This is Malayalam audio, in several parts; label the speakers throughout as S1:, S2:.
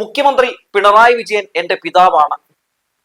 S1: മുഖ്യമന്ത്രി പിണറായി വിജയൻ എന്റെ പിതാവാണ്.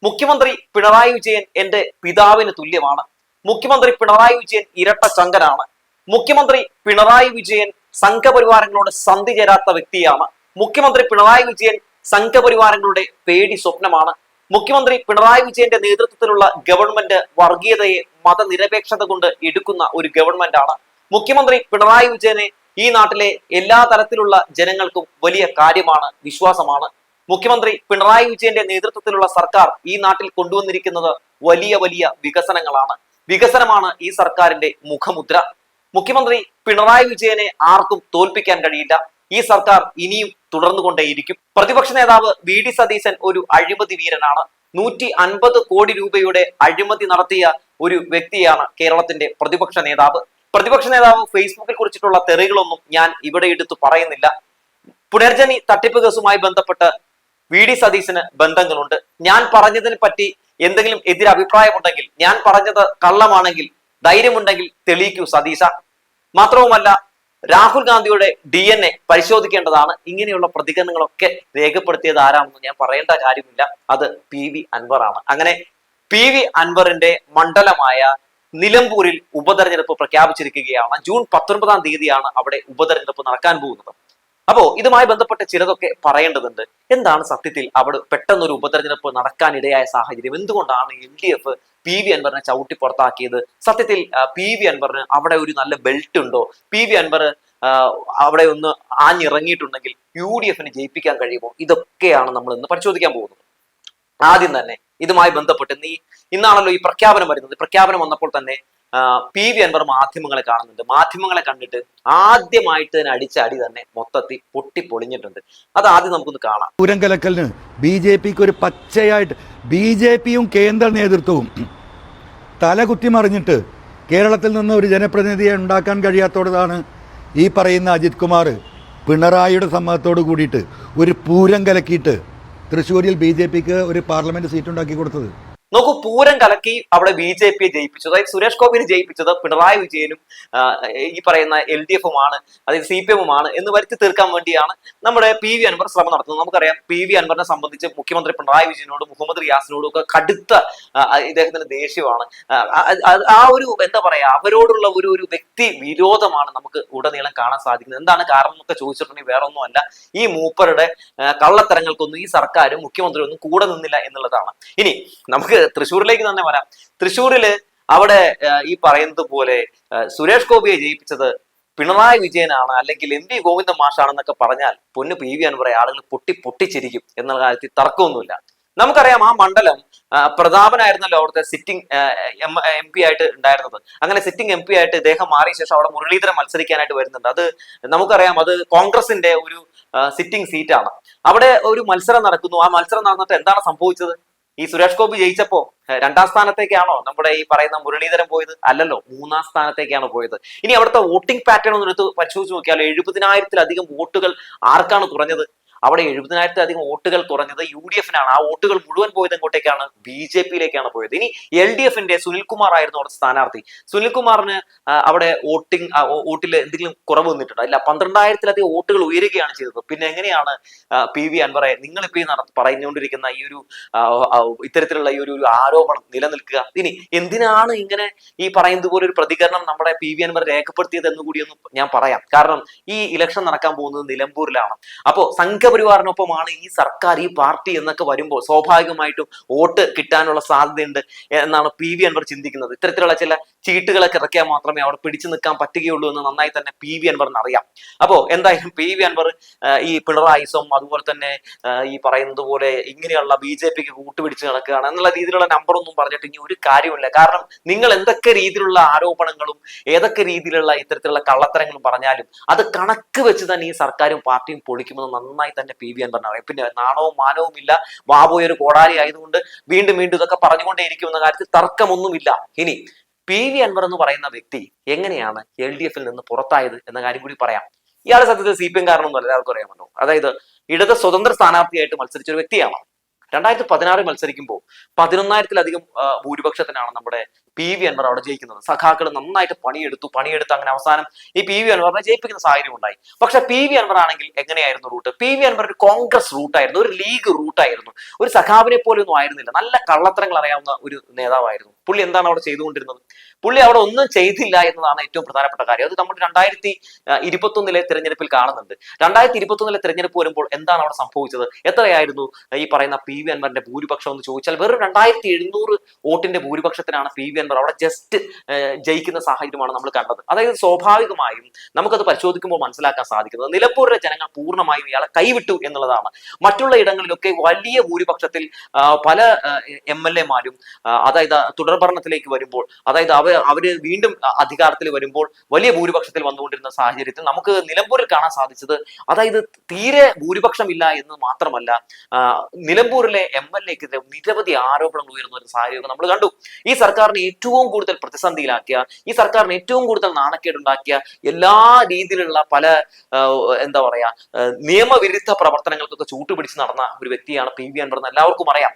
S1: മുഖ്യമന്ത്രി പിണറായി വിജയൻ എന്റെ പിതാവിന് തുല്യമാണ്. മുഖ്യമന്ത്രി പിണറായി വിജയൻ ഇരട്ട ചങ്കനാണ്. മുഖ്യമന്ത്രി പിണറായി വിജയൻ സംഘപരിവാരങ്ങളോട് സന്ധി ചേരാത്ത വ്യക്തിയാണ്. മുഖ്യമന്ത്രി പിണറായി വിജയൻ സംഘപരിവാരങ്ങളുടെ പേടി സ്വപ്നമാണ്. മുഖ്യമന്ത്രി പിണറായി വിജയന്റെ നേതൃത്വത്തിലുള്ള ഗവൺമെന്റ് വർഗീയതയെ മതനിരപേക്ഷത കൊണ്ട് എടുക്കുന്ന ഒരു ഗവൺമെന്റ് ആണ് മുഖ്യമന്ത്രി പിണറായി വിജയനെ ഈ നാട്ടിലെ എല്ലാ തരത്തിലുള്ള ജനങ്ങൾക്കും വലിയ കാര്യമാണ് വിശ്വാസമാണ്. മുഖ്യമന്ത്രി പിണറായി വിജയന്റെ നേതൃത്വത്തിലുള്ള സർക്കാർ ഈ നാട്ടിൽ കൊണ്ടുവന്നിരിക്കുന്നത് വലിയ വലിയ വികസനങ്ങളാണ്. വികസനമാണ് ഈ സർക്കാരിന്റെ മുഖമുദ്ര. മുഖ്യമന്ത്രി പിണറായി വിജയനെ ആർക്കും തോൽപ്പിക്കാൻ കഴിയില്ല. ഈ സർക്കാർ ഇനിയും തുടർന്നുകൊണ്ടേയിരിക്കും. പ്രതിപക്ഷ നേതാവ് വി ഡി സതീശൻ ഒരു അഴിമതി വീരനാണ്. നൂറ്റി അൻപത് കോടി രൂപയുടെ അഴിമതി നടത്തിയ ഒരു വ്യക്തിയാണ് കേരളത്തിന്റെ പ്രതിപക്ഷ നേതാവ്. പ്രതിപക്ഷ നേതാവ് ഫേസ്ബുക്കിൽ കുറിച്ചിട്ടുള്ള തെറികളൊന്നും ഞാൻ ഇവിടെ എടുത്തു പറയുന്നില്ല. പുനർജനി തട്ടിപ്പ് കേസുമായി ബന്ധപ്പെട്ട് വി ഡി സതീശന് ബന്ധങ്ങളുണ്ട്. ഞാൻ പറഞ്ഞതിനെ പറ്റി എന്തെങ്കിലും എതിരഭിപ്രായമുണ്ടെങ്കിൽ ഞാൻ പറഞ്ഞത് കള്ളമാണെങ്കിൽ ധൈര്യമുണ്ടെങ്കിൽ തെളിയിക്കൂ സതീശ. മാത്രവുമല്ല രാഹുൽ ഗാന്ധിയുടെ ഡി എൻ എ പരിശോധിക്കേണ്ടതാണ്. ഇങ്ങനെയുള്ള പ്രതികരണങ്ങളൊക്കെ രേഖപ്പെടുത്തിയത് ആരാണെന്ന് ഞാൻ പറയേണ്ട കാര്യമില്ല. അത് പി വി അൻവറാണ്. അങ്ങനെ പി വി അൻവറിന്റെ മണ്ഡലമായ നിലമ്പൂരിൽ ഉപതെരഞ്ഞെടുപ്പ് പ്രഖ്യാപിച്ചിരിക്കുകയാണ്. ജൂൺ പത്തൊൻപതാം തീയതിയാണ് അവിടെ ഉപതെരഞ്ഞെടുപ്പ് നടക്കാൻ പോകുന്നത്. അപ്പോ ഇതുമായി ബന്ധപ്പെട്ട് ചിലതൊക്കെ പറയേണ്ടതുണ്ട്. എന്താണ് സത്യത്തിൽ അവിടെ പെട്ടെന്നൊരു ഉപതെരഞ്ഞെടുപ്പ് നടക്കാനിടയായ സാഹചര്യം? എന്തുകൊണ്ടാണ് L D F P V അൻവറിനെ ചവിട്ടി പുറത്താക്കിയത്? സത്യത്തിൽ പി വി അൻവറിന് അവിടെ ഒരു നല്ല ബെൽറ്റ് ഉണ്ടോ? പി വി അൻവർ അവിടെ ഒന്ന് ആഞ്ഞിറങ്ങിയിട്ടുണ്ടെങ്കിൽ യു ഡി എഫിന് ജയിപ്പിക്കാൻ കഴിയുമോ? ഇതൊക്കെയാണ് നമ്മൾ ഇന്ന് പരിശോധിക്കാൻ പോകുന്നത്. ആദ്യം തന്നെ ഇതുമായി ബന്ധപ്പെട്ട് ഇന്ന് ഈ ഇന്നാണല്ലോ ഈ പ്രഖ്യാപനം വരുന്നത്. പ്രഖ്യാപനം വന്നപ്പോൾ തന്നെ പി വി അൻവർ മാധ്യമങ്ങളെ കാണുന്നുണ്ട്. മാധ്യമങ്ങളെ കണ്ടിട്ട് ആദ്യമായിട്ട് തന്നെ അടിച്ച അടി തന്നെ മൊത്തത്തിൽ പൊട്ടി പൊളിഞ്ഞിട്ടുണ്ട് അത് ആദ്യം നമുക്കൊന്ന് കാണാം.
S2: പൂരം കലക്കലിന് ബി ജെ പിക്ക് ഒരു പച്ചയായിട്ട് ബി ജെ പിയും കേന്ദ്ര നേതൃത്വവും തല കുത്തിമറിഞ്ഞിട്ട് കേരളത്തിൽ നിന്ന് ഒരു ജനപ്രതിനിധിയെ ഉണ്ടാക്കാൻ കഴിയാത്തതാണ് ഈ പറയുന്ന അജിത് കുമാർ പിണറായിയുടെ സമ്മതത്തോട് കൂടിയിട്ട് ഒരു പൂരം കലക്കിയിട്ട് തൃശ്ശൂരിൽ ബി ജെ പിക്ക് ഒരു പാർലമെന്റ് സീറ്റ് ഉണ്ടാക്കി കൊടുത്തത്.
S1: നോക്കൂ പൂരം കലക്കി അവിടെ ബി ജെ പിയെ ജയിപ്പിച്ചു. അതായത് സുരേഷ് ഗോപിനെ ജയിപ്പിച്ചത് പിണറായി വിജയനും ഈ പറയുന്ന എൽ ഡി എഫുമാണ് അതായത് സി പി എമ്മുമാണ് എന്ന് വരുത്തി തീർക്കാൻ വേണ്ടിയാണ് നമ്മുടെ പി വി അൻവർ ശ്രമം നടത്തുന്നത്. നമുക്കറിയാം പി വി അൻവറിനെ സംബന്ധിച്ച് മുഖ്യമന്ത്രി പിണറായി വിജയനോടും മുഹമ്മദ് റിയാസിനോടും ഒക്കെ കടുത്ത ഇദ്ദേഹത്തിന്റെ ഇദ്ദേഹത്തിന് ദേഷ്യമാണ്. ആ, ഒരു എന്താ പറയാ അവരോടുള്ള ഒരു ഒരു വ്യക്തി വിരോധമാണ് നമുക്ക് ഉടനീളം കാണാൻ സാധിക്കുന്നത്. എന്താണ് കാരണം എന്നൊക്കെ ചോദിച്ചിട്ടുണ്ടെങ്കിൽ വേറെ ഒന്നുമല്ല ഈ മൂപ്പരുടെ കള്ളത്തരങ്ങൾക്കൊന്നും ഈ സർക്കാരും മുഖ്യമന്ത്രിയൊന്നും കൂടെ നിന്നില്ല എന്നുള്ളതാണ്. ഇനി നമുക്ക് തൃശ്ശൂരിലേക്ക് തന്നെ വരാം. തൃശ്ശൂരിൽ അവിടെ ഈ പറയുന്നത് പോലെ സുരേഷ് ഗോപിയെ ജയിപ്പിച്ചത് പിണറായി വിജയനാണ് അല്ലെങ്കിൽ എം വി ഗോവിന്ദ മാഷാണെന്നൊക്കെ പറഞ്ഞാൽ പൊന്നു പി വി അൻവറെ ആളുകൾ പൊട്ടി പൊട്ടിച്ചിരിക്കും എന്നുള്ള കാര്യത്തിൽ തർക്കമൊന്നുമില്ല. നമുക്കറിയാം ആ മണ്ഡലം പ്രതാപനായിരുന്നല്ലോ അവിടുത്തെ സിറ്റിംഗ് എം പി ആയിട്ട് ഉണ്ടായിരുന്നത്. അങ്ങനെ സിറ്റിംഗ് എം പി ആയിട്ട് ഇദ്ദേഹം മാറിയ ശേഷം അവിടെ മുരളീധരൻ മത്സരിക്കാനായിട്ട് വരുന്നുണ്ട്. അത് നമുക്കറിയാം അത് കോൺഗ്രസിന്റെ ഒരു സിറ്റിംഗ് സീറ്റാണ് അവിടെ ഒരു മത്സരം നടക്കുന്നു. ആ മത്സരം നടന്നിട്ട് എന്താണ് സംഭവിച്ചത്? ഈ സുരേഷ് ഗോപി ജയിച്ചപ്പോ രണ്ടാം സ്ഥാനത്തേക്കാണോ നമ്മുടെ ഈ പറയുന്ന മുരളീധരൻ പോയത്? അല്ലല്ലോ മൂന്നാം സ്ഥാനത്തേക്കാണ് പോയത്. ഇനി അവിടുത്തെ വോട്ടിംഗ് പാറ്റേൺ ഒന്ന് എടുത്ത് പരിശോധിച്ച് നോക്കിയാൽ എഴുപതിനായിരത്തിലധികം വോട്ടുകൾ ആർക്കാണ് കുറഞ്ഞത്? അവിടെ എഴുപതിനായിരത്തിലധികം വോട്ടുകൾ കുറഞ്ഞത് യു ഡി എഫിനാണ് ആ വോട്ടുകൾ മുഴുവൻ പോയത് എങ്ങോട്ടേക്കാണ്? ബി ജെ പിയിലേക്കാണ് പോയത്. ഇനി എൽ ഡി എഫിന്റെ സുനിൽകുമാർ ആയിരുന്നു അവിടെ സ്ഥാനാർത്ഥി. സുനിൽകുമാറിന് അവിടെ വോട്ടിംഗ് വോട്ടിൽ എന്തെങ്കിലും കുറവ് വന്നിട്ടുണ്ടോ? അല്ല പന്ത്രണ്ടായിരത്തിലധികം വോട്ടുകൾ ഉയരുകയാണ് ചെയ്തത്. പിന്നെ എങ്ങനെയാണ് പി വി അൻവറെ നിങ്ങളിപ്പോ ഈ നട പറഞ്ഞുകൊണ്ടിരിക്കുന്ന ഈ ഒരു ഇത്തരത്തിലുള്ള ഈ ഒരു ആരോപണം നിലനിൽക്കുക. ഇനി എന്തിനാണ് ഇങ്ങനെ ഈ പറയുന്നത് പോലെ ഒരു പ്രതികരണം നമ്മുടെ പി വി അൻവർ രേഖപ്പെടുത്തിയത് എന്ന് കൂടിയൊന്നും ഞാൻ പറയാം. കാരണം ഈ ഇലക്ഷൻ നടക്കാൻ പോകുന്നത് നിലമ്പൂരിലാണ്. അപ്പോ സംഘപരിവാറിനൊപ്പമാണ് ഈ സർക്കാർ ഈ പാർട്ടി എന്നൊക്കെ വരുമ്പോൾ സ്വാഭാവികമായിട്ടും വോട്ട് കിട്ടാനുള്ള സാധ്യതയുണ്ട് എന്നാണ് പി വി അൻവർ ചിന്തിക്കുന്നത്. ഇത്തരത്തിലുള്ള ചില ചീട്ടുകളൊക്കെ ഇറക്കിയാൽ മാത്രമേ അവിടെ പിടിച്ചു നിൽക്കാൻ പറ്റുകയുള്ളൂ എന്ന് നന്നായി തന്നെ പി വി അൻവറിന് അറിയാം. അപ്പോ എന്തായാലും പി വി അൻവർ ഈ പിണറായിസം അതുപോലെ തന്നെ ഈ പറയുന്നത് പോലെ ഇങ്ങനെയുള്ള ബി ജെ പിക്ക് കൂട്ടുപിടിച്ച് നടക്കുകയാണ് എന്നുള്ള രീതിയിലുള്ള നമ്പർ ഒന്നും പറഞ്ഞിട്ട് ഇനി ഒരു കാര്യമില്ല കാരണം നിങ്ങൾ എന്തൊക്കെ രീതിയിലുള്ള ആരോപണങ്ങളും ഏതൊക്കെ രീതിയിലുള്ള ഇത്തരത്തിലുള്ള കള്ളത്തരങ്ങളും പറഞ്ഞാലും അത് കണക്ക് വെച്ച് തന്നെ ഈ സർക്കാരും പാർട്ടിയും പൊളിക്കുമെന്ന് നന്നായി പി വി എൻ പറഞ്ഞു പിന്നെ നാണവും മാനവും ഇല്ല. വാബോയ് ഒരു കോടാലി ആയതുകൊണ്ട് വീണ്ടും വീണ്ടും ഇതൊക്കെ പറഞ്ഞുകൊണ്ടേയിരിക്കും എന്ന കാര്യത്തിൽ തർക്കമൊന്നുമില്ല. ഇനി പി വി അൻവർ എന്ന് പറയുന്ന വ്യക്തി എങ്ങനെയാണ് എൽ ഡി എഫിൽ നിന്ന് പുറത്തായത് എന്ന കാര്യം കൂടി പറയാം. ഇയാളെ സത്യത്തിൽ സി പി എം കാരണമൊന്നും എല്ലാവർക്കും അറിയാമല്ലോ അതായത് ഇടത് സ്വതന്ത്ര സ്ഥാനാർത്ഥിയായിട്ട് മത്സരിച്ച ഒരു വ്യക്തിയാണ്. രണ്ടായിരത്തി പതിനാറിൽ മത്സരിക്കുമ്പോൾ പതിനൊന്നായിരത്തിലധികം ഭൂരിപക്ഷത്തിനാണ് നമ്മുടെ പി വി അൻവർ അവിടെ ജയിക്കുന്നത്. സഖാക്കൾ നന്നായിട്ട് പണിയെടുത്തു പണിയെടുത്ത് അങ്ങനെ അവസാനം ഈ പി വി അൻവറിനെ ജയിപ്പിക്കുന്ന സാഹചര്യം ഉണ്ടായി. പക്ഷെ പി വി അൻവർ ആണെങ്കിൽ എങ്ങനെയായിരുന്നു റൂട്ട് പി വി അൻവർ ഒരു കോൺഗ്രസ് റൂട്ടായിരുന്നു ഒരു ലീഗ് റൂട്ടായിരുന്നു ഒരു സഖാബിനെ പോലെ ഒന്നും ആയിരുന്നില്ല. നല്ല കള്ളത്തരങ്ങൾ അറിയാവുന്ന ഒരു നേതാവായിരുന്നു. പുള്ളി എന്താണ് അവിടെ ചെയ്തുകൊണ്ടിരുന്നത്? പുള്ളി അവിടെ ഒന്നും ചെയ്തില്ല എന്നതാണ് ഏറ്റവും പ്രധാനപ്പെട്ട കാര്യം. അത് നമ്മൾ രണ്ടായിരത്തി ഇരുപത്തി ഒന്നിലെ തിരഞ്ഞെടുപ്പിൽ കാണുന്നുണ്ട്. രണ്ടായിരത്തി ഇരുപത്തി ഒന്നിലെ തിരഞ്ഞെടുപ്പ് വരുമ്പോൾ എന്താണ് അവിടെ സംഭവിച്ചത്? എത്രയായിരുന്നു ഈ പറയുന്ന പി വി അൻവറിന്റെ ഭൂരിപക്ഷം എന്ന് ചോദിച്ചാൽ വെറും രണ്ടായിരത്തി എഴുന്നൂറ് വോട്ടിന്റെ ഭൂരിപക്ഷത്തിനാണ് പി വി അൻവർ അവിടെ ജസ്റ്റ് ജയിക്കുന്ന സാഹചര്യമാണ് നമ്മൾ കണ്ടത്. അതായത് സ്വാഭാവികമായും നമുക്കത് പരിശോധിക്കുമ്പോൾ മനസ്സിലാക്കാൻ സാധിക്കുന്നത് നിലമ്പൂരിലെ ജനങ്ങൾ പൂർണമായും ഇയാളെ കൈവിട്ടു എന്നുള്ളതാണ്. മറ്റുള്ള ഇടങ്ങളിലൊക്കെ വലിയ ഭൂരിപക്ഷത്തിൽ പല എം എൽ എമാരും അതായത് തുടർഭരണത്തിലേക്ക് വരുമ്പോൾ അതായത് അവർ അവർ വീണ്ടും അധികാരത്തിൽ വരുമ്പോൾ വലിയ ഭൂരിപക്ഷത്തിൽ വന്നുകൊണ്ടിരുന്ന സാഹചര്യത്തിൽ നമുക്ക് നിലമ്പൂരിൽ കാണാൻ സാധിച്ചത് അതായത് തീരെ ഭൂരിപക്ഷമില്ല എന്ന് മാത്രമല്ല നിലമ്പൂരിലെ എം എൽ എക്കെതിരെ നിരവധി ആരോപണങ്ങൾ ഉയർന്ന ഒരു സാഹചര്യം നമ്മൾ കണ്ടു. ഈ സർക്കാരിനെ ഏറ്റവും കൂടുതൽ പ്രതിസന്ധിയിലാക്കിയ ഈ സർക്കാരിന് ഏറ്റവും കൂടുതൽ നാണക്കേടുണ്ടാക്കിയ എല്ലാ രീതിയിലുള്ള പല എന്താ പറയാ നിയമവിരുദ്ധ പ്രവർത്തനങ്ങൾക്കൊക്കെ ചൂട്ടുപിടിച്ച് നടന്ന ഒരു വ്യക്തിയാണ് പി വി അൻവർ എല്ലാവർക്കും അറിയാം.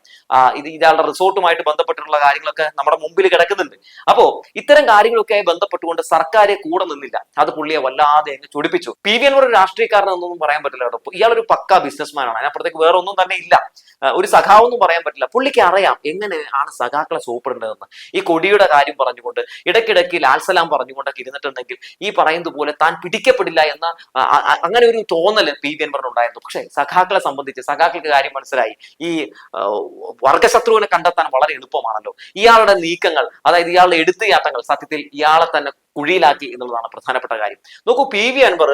S1: ഇത് ഇയാളുടെ റിസോർട്ടുമായിട്ട് ബന്ധപ്പെട്ടിട്ടുള്ള കാര്യങ്ങളൊക്കെ നമ്മുടെ മുമ്പിൽ കിടക്കുന്നുണ്ട്. അപ്പോ ഇത്തരം കാര്യങ്ങളൊക്കെ ബന്ധപ്പെട്ടുകൊണ്ട് സർക്കാരെ കൂടെ നിന്നില്ല. അത് പുള്ളിയെ വല്ലാതെ അങ്ങ് ചൊടിപ്പിച്ചു. പി വി അൻവർ ഒരു രാഷ്ട്രീയക്കാരൻ എന്നൊന്നും പറയാൻ പറ്റില്ല കേട്ടോ. ഇയാളൊരു പക്ക ബിസിനസ്മാൻ ആണ് അതിനപ്പുറത്തേക്ക് വേറെ ഒന്നും തന്നെ ഇല്ല. ഒരു സഖാവൊന്നും പറയാൻ പറ്റില്ല. പുള്ളിക്ക് അറിയാം എങ്ങനെ ആണ് സഖാക്കളെ ഉണ്ടെന്ന് ഈ കൊടിയുടെ കാര്യം പറഞ്ഞുകൊണ്ട് ഇടയ്ക്കിടയ്ക്ക് ലാൽസലാം പറഞ്ഞുകൊണ്ടൊക്കെ ഇരുന്നിട്ടുണ്ടെങ്കിൽ ഈ പറയുന്നത് പോലെ താൻ പിടിക്കപ്പെടില്ല എന്ന അങ്ങനെ ഒരു തോന്നൽ പി വി അൻവറിന് ഉണ്ടായിരുന്നു പക്ഷേ സഖാക്കളെ സംബന്ധിച്ച് സഖാക്കൾക്ക് കാര്യം മനസ്സിലായി. ഈ വർഗശത്രുവിനെ കണ്ടെത്താൻ വളരെ എളുപ്പമാണല്ലോ. ഇയാളുടെ നീക്കങ്ങൾ അതായത് ഇയാളുടെ എടുത്തുയാട്ടങ്ങൾ സത്യത്തിൽ ഇയാളെ തന്നെ കുഴിയിലാക്കി എന്നുള്ളതാണ് പ്രധാനപ്പെട്ട കാര്യം. നോക്കൂ പി വി അൻവർ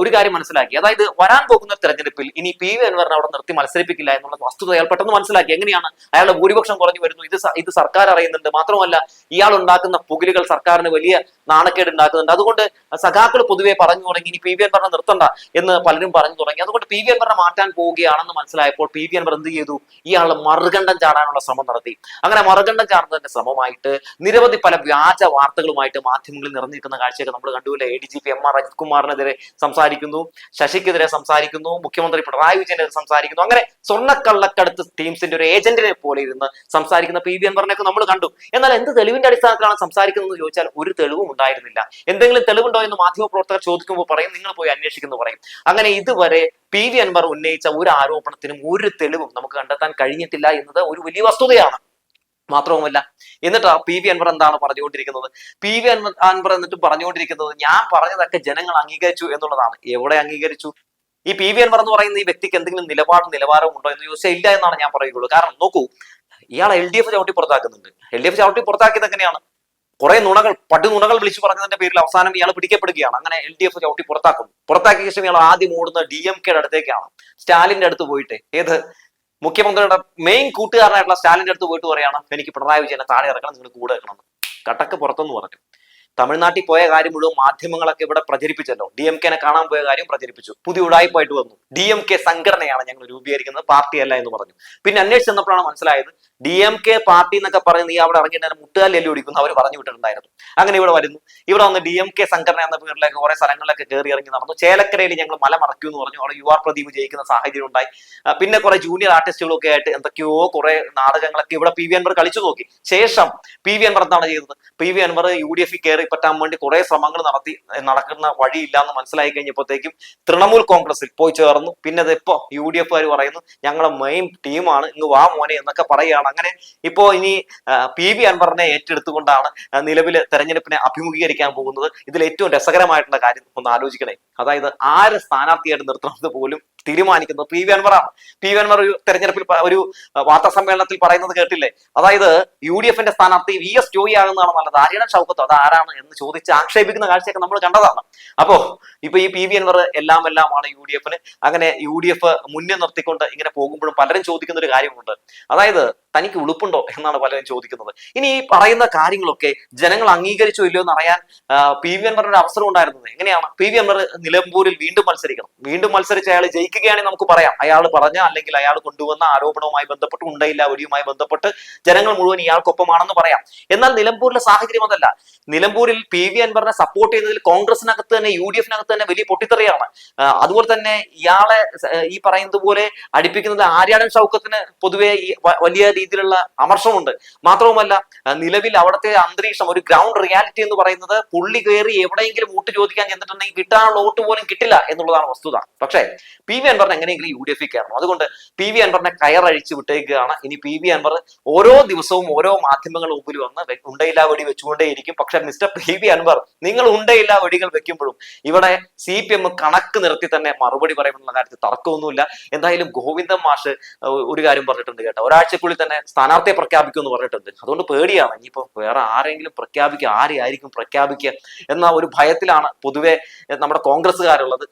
S1: ഒരു കാര്യം മനസ്സിലാക്കി. അതായത് വരാൻ പോകുന്ന തെരഞ്ഞെടുപ്പിൽ ഇനി പി വി അൻവറിനെ അവിടെ നിർത്തി മത്സരിപ്പിക്കില്ല എന്നുള്ള വസ്തുത അയാൾ പെട്ടെന്ന് മനസ്സിലാക്കി. എങ്ങനെയാണ്? അയാളുടെ ഭൂരിപക്ഷം കുറഞ്ഞു വരുന്നു. ഇത് ഇത് സർക്കാർ അറിയുന്നുണ്ട്. മാത്രമല്ല ഇയാൾ ഉണ്ടാക്കുന്ന പുകിലുകൾ സർക്കാരിന് വലിയ നാണക്കേട് ഉണ്ടാക്കുന്നുണ്ട്. അതുകൊണ്ട് സഖാക്കൾ പൊതുവെ പറഞ്ഞു തുടങ്ങി ഇനി പി വി അൻവറിനെ നിർത്തണ്ട എന്ന് പലരും പറഞ്ഞു തുടങ്ങി. അതുകൊണ്ട് പി വി അൻവറിനെ മാറ്റാൻ പോവുകയാണെന്ന് മനസ്സിലായപ്പോൾ പി വി അൻവർ എന്ത് ചെയ്തു? ഇയാൾ മറുകണ്ഠം ചാടാനുള്ള ശ്രമം നടത്തി. അങ്ങനെ മറുകണ്ഠം ചാടുന്നതിന്റെ ശ്രമമായിട്ട് നിരവധി പല വ്യാജ വാർത്തകളുമായിട്ട് മാധ്യമങ്ങളിൽ നിറഞ്ഞിരിക്കുന്ന കാഴ്ചയൊക്കെ നമ്മൾ കണ്ടുപോലെ A D G P M R Ajith കുമാറിനെതിരെ സംസാരിക്കുന്നു ശശിക്കെതിരെ സംസാരിക്കുന്നു മുഖ്യമന്ത്രി പിണറായി വിജയനെതിരെ സംസാരിക്കുന്നു. അങ്ങനെ സ്വർണക്കള്ളക്കടത്ത് ടീംസിന്റെ ഒരു ഏജന്റിനെ പോലെ ഇരുന്ന് സംസാരിക്കുന്ന പി വി അൻവറിനെയൊക്കെ നമ്മൾ കണ്ടു. എന്നാൽ എന്ത് തെളിവിന്റെ അടിസ്ഥാനത്തിലാണ് സംസാരിക്കുന്നത് എന്ന് ചോദിച്ചാൽ ഒരു തെളിവും ഉണ്ടായിരുന്നില്ല. എന്തെങ്കിലും തെളിവുണ്ടോ എന്ന് മാധ്യമപ്രവർത്തകർ ചോദിക്കുമ്പോൾ പറയും നിങ്ങൾ പോയി അന്വേഷിക്കുന്നു പറയും. അങ്ങനെ ഇതുവരെ പി വി അൻവർ ഉന്നയിച്ച ഒരു ആരോപണത്തിനും ഒരു തെളിവും നമുക്ക് കണ്ടെത്താൻ കഴിഞ്ഞിട്ടില്ല എന്നത് ഒരു വലിയ വസ്തുതയാണ്. മാത്രവുമല്ല എന്നിട്ട് പി വി അൻവർ എന്താണ് പറഞ്ഞുകൊണ്ടിരിക്കുന്നത്? പി വി അൻവർ അൻവർ എന്നിട്ട് പറഞ്ഞുകൊണ്ടിരിക്കുന്നത് ഞാൻ പറഞ്ഞതൊക്കെ ജനങ്ങൾ അംഗീകരിച്ചു എന്നുള്ളതാണ്. എവിടെ അംഗീകരിച്ചു? ഈ പി വി അൻവർ എന്ന് പറയുന്ന ഈ വ്യക്തിക്ക് എന്തെങ്കിലും നിലപാടും നിലവാരവും ഉണ്ടോ എന്ന് ചോദിച്ചാൽ ഇല്ല എന്നാണ് ഞാൻ പറയുകയുള്ളൂ കാരണം നോക്കൂ ഇയാൾ എൽ ഡി എഫ് ചവിട്ടി പുറത്താക്കുന്നുണ്ട്. എൽ ഡി എഫ് ചവിട്ടി പുറത്താക്കിയത് എങ്ങനെയാണ്? കുറെ നുണകൾ പടു നുണകൾ വിളിച്ചു പറഞ്ഞതിന്റെ പേരിൽ അവസാനം ഇയാൾ പിടിക്കപ്പെടുകയാണ്. അങ്ങനെ എൽ ഡി എഫ് ചവിട്ടി പുറത്താക്കും. പുറത്താക്കിയ ശേഷം ഇയാൾ ആദ്യം ഓടുന്ന ഡി എം കെയുടെ അടുത്തേക്കാണ്. സ്റ്റാലിന്റെ അടുത്ത് പോയിട്ട് ഏത് മുഖ്യമന്ത്രിയുടെ മെയിൻ കൂട്ടുകാരനായിട്ടുള്ള സ്റ്റാലിന്റെ അടുത്ത് പോയിട്ട് പറയാണ് എനിക്ക് പിണറായി വിജയനെ താഴെ ഇറക്കണം നിങ്ങൾ കൂടെ ഇറക്കണം. കട്ടക്ക് പുറത്തെന്ന് പറഞ്ഞു. തമിഴ്നാട്ടിൽ പോയ കാര്യം മുഴുവൻ മാധ്യമങ്ങളൊക്കെ ഇവിടെ പ്രചരിപ്പിച്ചല്ലോ. ഡി എം കെനെ കാണാൻ പോയ കാര്യം പ്രചരിപ്പിച്ചു. പുതിയ ഉടായ്പായിട്ട് വന്നു. ഡി എം കെ സംഘടനയാണ് ഞങ്ങൾ രൂപീകരിക്കുന്നത് പാർട്ടിയല്ല എന്ന് പറഞ്ഞു. പിന്നെ അന്വേഷിച്ചെന്നപ്പോഴാണ് മനസ്സിലായത് ഡി എം കെ പാർട്ടി എന്നൊക്കെ പറഞ്ഞ് നീ അവിടെ ഇറങ്ങിയിട്ട് മുട്ടുകാലിൽ ഓടിക്കുന്നു അവർ പറഞ്ഞു വിട്ടിട്ടുണ്ടായിരുന്നു. അങ്ങനെ ഇവിടെ വരുന്നു. ഇവിടെ വന്ന് ഡി എം കെ സംഘടന എന്ന പേരിലേക്ക് കുറെ സ്ഥലങ്ങളിലൊക്കെ കയറി ഇറങ്ങി നടന്നു. ചേലക്കരയിൽ ഞങ്ങൾ മല മറക്കൂ എന്ന് പറഞ്ഞു. അവിടെ യു പ്രദീപ് ജയിക്കുന്ന സാഹചര്യം ഉണ്ടായി. പിന്നെ കുറെ ജൂനിയർ ആർട്ടിസ്റ്റുകളൊക്കെ ആയിട്ട് എന്തൊക്കെയോ കുറെ നാടകങ്ങളൊക്കെ ഇവിടെ പി വി അൻവർ കളിച്ചു നോക്കി. ശേഷം പി വി അൻവർ എന്താണ് ചെയ്തത്? P V Anvar U D എഫിൽ കയറി പറ്റാൻ വേണ്ടി കുറെ ശ്രമങ്ങൾ നടത്തി. നടക്കുന്ന വഴിയില്ല എന്ന് മനസ്സിലായി കഴിഞ്ഞപ്പോഴത്തേക്കും തൃണമൂൽ കോൺഗ്രസിൽ പോയി ചേർന്നു. പിന്നെ ഇപ്പോ യു ഡി എഫുകാർ പറയുന്നു ഞങ്ങളുടെ മെയിൻ ടീമാണ് ഇങ്ങ് വാ മോനെ എന്നൊക്കെ പറയുകയാണ് അങ്ങനെ ഇപ്പോ ഇനി പി വി അൻവറിനെ ഏറ്റെടുത്തുകൊണ്ടാണ് നിലവിൽ തെരഞ്ഞെടുപ്പിനെ അഭിമുഖീകരിക്കാൻ പോകുന്നത്. ഇതിൽ ഏറ്റവും രസകരമായിട്ടുള്ള കാര്യം ഒന്ന് ആലോചിക്കണേ. അതായത് ആര് സ്ഥാനാർത്ഥിയായിട്ട് നിർത്തണമെന്ന് പോലും തീരുമാനിക്കുന്നത് പി വി അൻവറാണ് പി വി അൻവർ ഒരു തെരഞ്ഞെടുപ്പിൽ ഒരു വാർത്താ സമ്മേളനത്തിൽ പറയുന്നത് കേട്ടില്ലേ? അതായത് യു ഡി എഫിന്റെ സ്ഥാനാർത്ഥി വി എസ് ജോയി ആകുന്നതാണ് നല്ലത്. ആര്യടൻ ഷൗക്കത്തോ അത് ആരാണ് എന്ന് ചോദിച്ച് ആക്ഷേപിക്കുന്ന കാഴ്ചയൊക്കെ നമ്മൾ കണ്ടതാണ്. അപ്പോ ഇപ്പൊ ഈ പി വി അൻവർ എല്ലാം എല്ലാമാണ് യു ഡി എഫിന്. അങ്ങനെ യു ഡി എഫ് മുന്നിൽ നിർത്തിക്കൊണ്ട് ഇങ്ങനെ പോകുമ്പോഴും പലരും ചോദിക്കുന്ന ഒരു കാര്യമുണ്ട്. അതായത് തനിക്ക് ഉളുപ്പുണ്ടോ എന്നാണ് പലരും ചോദിക്കുന്നത്. ഇനി ഈ പറയുന്ന കാര്യങ്ങളൊക്കെ ജനങ്ങൾ അംഗീകരിച്ചോ ഇല്ലയോ എന്ന് അറിയാൻ പി വി അൻവറിന് ഒരു അവസരം ഉണ്ടായിരുന്നത് എങ്ങനെയാണ്? പി വി അൻവർ നിലമ്പൂരിൽ വീണ്ടും മത്സരിക്കണം. വീണ്ടും മത്സരിച്ച് അയാൾ ജയിക്കുകയാണെങ്കിൽ നമുക്ക് പറയാം. അയാൾ പറഞ്ഞ അല്ലെങ്കിൽ അയാൾ കൊണ്ടുവന്ന ആരോപണവുമായി ബന്ധപ്പെട്ട് ഉണ്ടയില്ല ഒരിയുമായി ബന്ധപ്പെട്ട് ജനങ്ങൾ മുഴുവൻ ഇയാൾക്കൊപ്പമാണെന്ന് പറയാം. എന്നാൽ നിലമ്പൂരിലെ സാഹചര്യം അതല്ല. നിലമ്പൂരിൽ പി വി അൻവറിനെ സപ്പോർട്ട് ചെയ്യുന്നതിൽ കോൺഗ്രസിനകത്ത് തന്നെ യു ഡി എഫിനകത്ത് തന്നെ വലിയ പൊട്ടിത്തെറിയാണ്. അതുപോലെ തന്നെ ഇയാളെ ഈ പറയുന്നത് പോലെ അടുപ്പിക്കുന്നത് ആര്യാടൻ ഷൗക്കത്തിന് പൊതുവെ വലിയ രീതിയിലുള്ള അമർഷമുണ്ട്. മാത്രവുമല്ല നിലവിൽ അവിടുത്തെ അന്തരീക്ഷം ഒരു ഗ്രൗണ്ട് റിയാലിറ്റി എന്ന് പറയുന്നത് പുള്ളി കയറി എവിടെയെങ്കിലും വോട്ട് ചോദിക്കാൻ ചെന്നിട്ടുണ്ടെങ്കിൽ കിട്ടാനുള്ള വോട്ട് പോലും കിട്ടില്ല എന്നുള്ളതാണ് വസ്തുത. പക്ഷേ പി വി അൻവർ എങ്ങനെയെങ്കിലും യു ഡി എഫിൽ കയറണം. അതുകൊണ്ട് പി വി അൻവറിനെ കയറഴിച്ച് വിട്ടേക്കുകയാണ്. ഇനി പി വി അൻവർ ഓരോ ദിവസവും ഓരോ മാധ്യമങ്ങളുടെ മുമ്പിൽ വന്ന് ഉണ്ടയില്ല വെടി വെച്ചുകൊണ്ടേയിരിക്കും. പക്ഷെ മിസ്റ്റർ പി വി അൻവർ നിങ്ങൾ ഉണ്ടയില്ല വെടികൾ വെക്കുമ്പോഴും ഇവിടെ സി പി എം കണക്ക് നിർത്തി തന്നെ മറുപടി പറയുമെന്നുള്ള കാര്യത്തിൽ തർക്കമൊന്നുമില്ല. എന്തായാലും ഗോവിന്ദൻ മാഷ് ഒരു കാര്യം പറഞ്ഞിട്ടുണ്ട് കേട്ടോ. ഒരാഴ്ചക്കുള്ളിൽ തന്നെ സ്ഥാനാർത്ഥിയെ പ്രഖ്യാപിക്കുമെന്ന് പറഞ്ഞിട്ടുണ്ട്. അതുകൊണ്ട് പേടിയാണ്. ഇനിയിപ്പോ വേറെ ആരെങ്കിലും പ്രഖ്യാപിക്കുക ആരെയായിരിക്കും പ്രഖ്യാപിക്കുക എന്ന ഒരു ഭയത്തിലാണ് പൊതുവെ നമ്മുടെ കോൺഗ്രസ്സുകാരുള്ളത്.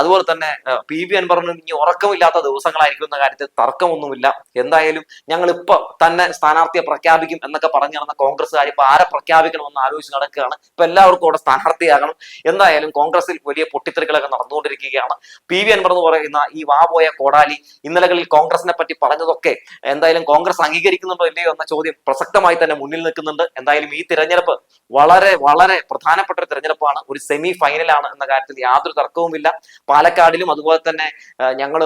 S1: അതുപോലെ തന്നെ പി വി അൻവറിന് ഇനി ഉറക്കമില്ലാത്ത ദിവസങ്ങളായിരിക്കും എന്ന കാര്യത്തിൽ തർക്കമൊന്നുമില്ല. എന്തായാലും ഞങ്ങൾ ഇപ്പൊ തന്നെ സ്ഥാനാർത്ഥിയെ പ്രഖ്യാപിക്കും എന്നൊക്കെ പറഞ്ഞു നടന്ന കോൺഗ്രസ്സുകാർ ഇപ്പൊ ആരെ പ്രഖ്യാപിക്കണമെന്ന് ആലോചിച്ച് നടക്കുകയാണ്. ഇപ്പൊ എല്ലാവർക്കും അവിടെ സ്ഥാനാർത്ഥിയാകണം. എന്തായാലും കോൺഗ്രസിൽ വലിയ പൊട്ടിത്തെറികളൊക്കെ നടന്നുകൊണ്ടിരിക്കുകയാണ്. പി വി അൻവർ എന്ന് പറയുന്ന ഈ വാപോയ കോടാലി ഇന്നലകളിൽ കോൺഗ്രസിനെ പറ്റി പറഞ്ഞതൊക്കെ എന്തായാലും കോൺഗ്രസ് അംഗീകരിക്കുന്നുണ്ടോ ഇല്ലയോ എന്ന ചോദ്യം പ്രസക്തമായി തന്നെ മുന്നിൽ നിൽക്കുന്നുണ്ട്. എന്തായാലും ഈ തിരഞ്ഞെടുപ്പ് വളരെ വളരെ പ്രധാനപ്പെട്ട ഒരു തിരഞ്ഞെടുപ്പാണ്. ഒരു സെമി ഫൈനലാണ് എന്ന കാര്യത്തിൽ യാതൊരു തർക്കവുമില്ല. പാലക്കാടിലും അതുപോലെ തന്നെ ആ, ഞങ്ങൾ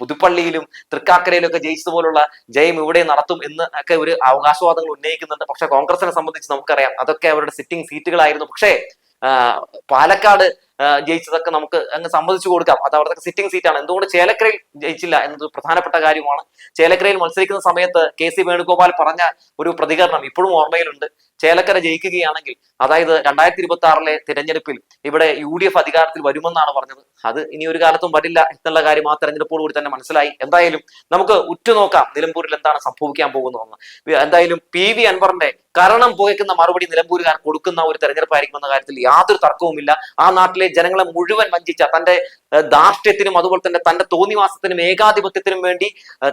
S1: പുതുപ്പള്ളിയിലും തൃക്കാക്കരയിലും ഒക്കെ ജയിച്ചതുപോലുള്ള ജയം ഇവിടെ നടത്തും എന്ന് ഒക്കെ ഒരു അവകാശവാദങ്ങൾ ഉന്നയിക്കുന്നുണ്ട്. പക്ഷെ കോൺഗ്രസിനെ സംബന്ധിച്ച് നമുക്കറിയാം. അതൊക്കെ അവരുടെ സിറ്റിംഗ് സീറ്റുകളായിരുന്നു പക്ഷേ പാലക്കാട് ജയിച്ചതൊക്കെ നമുക്ക് അങ്ങ് സമ്മതിച്ചു കൊടുക്കാം. അത് അവിടുത്തെ സിറ്റിംഗ് സീറ്റാണ് എന്തുകൊണ്ട് ചേലക്കരയിൽ ജയിച്ചില്ല എന്നത് പ്രധാനപ്പെട്ട കാര്യമാണ്. ചേലക്കരയിൽ മത്സരിക്കുന്ന സമയത്ത് കെ സി വേണുഗോപാൽ പറഞ്ഞ ഒരു പ്രതികരണം ഇപ്പോഴും ഓർമ്മയിലുണ്ട്. ചേലക്കര ജയിക്കുകയാണെങ്കിൽ അതായത് രണ്ടായിരത്തി ഇരുപത്തി ആറിലെ തിരഞ്ഞെടുപ്പിൽ ഇവിടെ യു ഡി എഫ് അധികാരത്തിൽ വരുമെന്നാണ് പറഞ്ഞത്. അത് ഇനി ഒരു കാലത്തും വരില്ല എന്നുള്ള കാര്യം ആ തെരഞ്ഞെടുപ്പോട് കൂടി തന്നെ മനസ്സിലായി. എന്തായാലും നമുക്ക് ഉറ്റുനോക്കാം നിലമ്പൂരിൽ എന്താണ് സംഭവിക്കാൻ പോകുന്നതെന്ന്. എന്തായാലും പി വി അൻവറിന്റെ കരണം പുകയ്ക്കുന്ന മറുപടി നിലമ്പൂരുകാർ കൊടുക്കുന്ന ഒരു തെരഞ്ഞെടുപ്പായിരിക്കും എന്ന കാര്യത്തിൽ യാതൊരു തർക്കവുമില്ല. ആ നാട്ടിലെ ജനങ്ങളെ മുഴുവൻ വഞ്ചിച്ച തന്റെ ധാർഷ്ട്യത്തിനും അതുപോലെ തന്നെ തന്റെ തോന്നിവാസത്തിനും ഏകാധിപത്യത്തിനും വേണ്ടി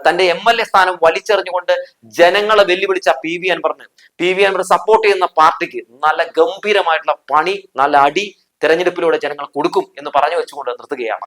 S1: തന്റെ എം എൽ എ സ്ഥാനം വലിച്ചെറിഞ്ഞുകൊണ്ട് ജനങ്ങളെ വെല്ലുവിളിച്ച പി വി അൻവറിന്. പി വി അൻവർ സപ്പോർട്ട് ചെയ്യുന്ന പാർട്ടിക്ക് നല്ല ഗംഭീരമായിട്ടുള്ള പണി നല്ല അടി തെരഞ്ഞെടുപ്പിലൂടെ ജനങ്ങൾ കൊടുക്കും എന്ന് പറഞ്ഞു വെച്ചുകൊണ്ട് നിർത്തുകയാണ്.